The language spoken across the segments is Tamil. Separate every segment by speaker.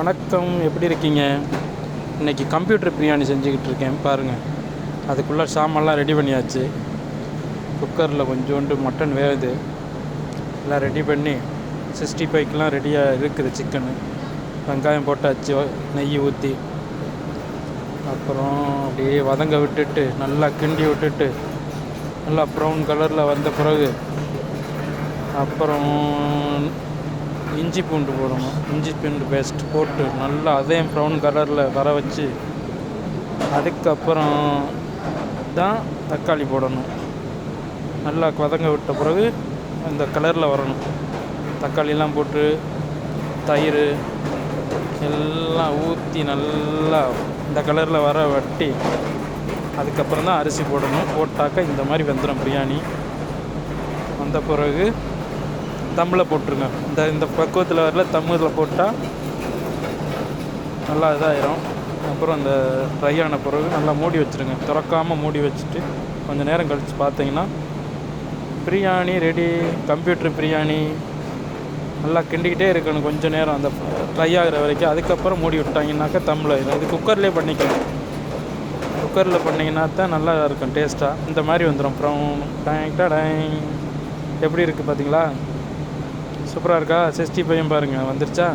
Speaker 1: வணக்கம் எப்படி இருக்கீங்க? இன்றைக்கி கம்ப்யூட்டர் பிரியாணி செஞ்சுக்கிட்டு இருக்கேன் பாருங்கள் அதுக்குள்ளே சாமான்லாம் ரெடி பண்ணியாச்சு. குக்கரில் கொஞ்சோண்டு மட்டன் வேகுது. எல்லாம் ரெடி பண்ணி சிக்ஸ்டி ஃபைவ்க்கெலாம் ரெடியாக இருக்குது சிக்கனு வெங்காயம் போட்டாச்சு நெய் ஊற்றி அப்புறம் அப்படியே வதங்க விட்டுட்டு நல்லா கிண்டி விட்டுட்டு நல்லா ப்ரௌன் கலரில் வந்த பிறகு அப்புறம் இஞ்சி பூண்டு போடணும். இஞ்சி பூண்டு பேஸ்ட் போட்டு நல்லா அதையும் ப்ரௌன் கலரில் வர வச்சு அதுக்கப்புறம் தான் தக்காளி போடணும். நல்லா வதங்க விட்ட பிறகு அந்த கலரில் வரணும். தக்காளிலாம் போட்டு தயிர் எல்லாம் ஊற்றி நல்லா இந்த கலரில் வர வட்டி அதுக்கப்புறம் தான் அரிசி போடணும். போட்டாக்கா இந்த மாதிரி வெந்துடும் பிரியாணி. வந்த பிறகு தம்மில் போட்டுருங்க. இந்த இந்த பக்குவத்தில் வரல தமிழில் போட்டால் நல்லா இதாயிரும். அப்புறம் அந்த ட்ரை ஆன பிறகு நல்லா மூடி வச்சுருங்க. திறக்காமல் மூடி வச்சுட்டு கொஞ்சம் நேரம் கழித்து பார்த்தீங்கன்னா பிரியாணி ரெடி கம்ப்யூட்டர் பிரியாணி நல்லா கிண்டிக்கிட்டே இருக்கணும் கொஞ்சம் நேரம். அந்த ட்ரை ஆகிற வரைக்கும் அதுக்கப்புறம் மூடி விட்டாங்கன்னாக்கா தம்மில் ஆயிடும் இது குக்கர்லேயே பண்ணிக்கலாம். குக்கரில் பண்ணிங்கன்னா தான் நல்லா இருக்கும் டேஸ்ட்டாக இந்த மாதிரி வந்துடும் அப்புறம் டேங்க்டா டேங். எப்படி இருக்குது பார்த்தீங்களா சூப்பராக இருக்கா? சிக்ஸ்டி பையன் பாருங்கள் வந்துருச்சா?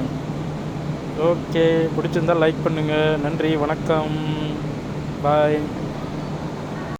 Speaker 1: ஓகே பிடிச்சிருந்தா லைக் பண்ணுங்கள் நன்றி வணக்கம். பாய்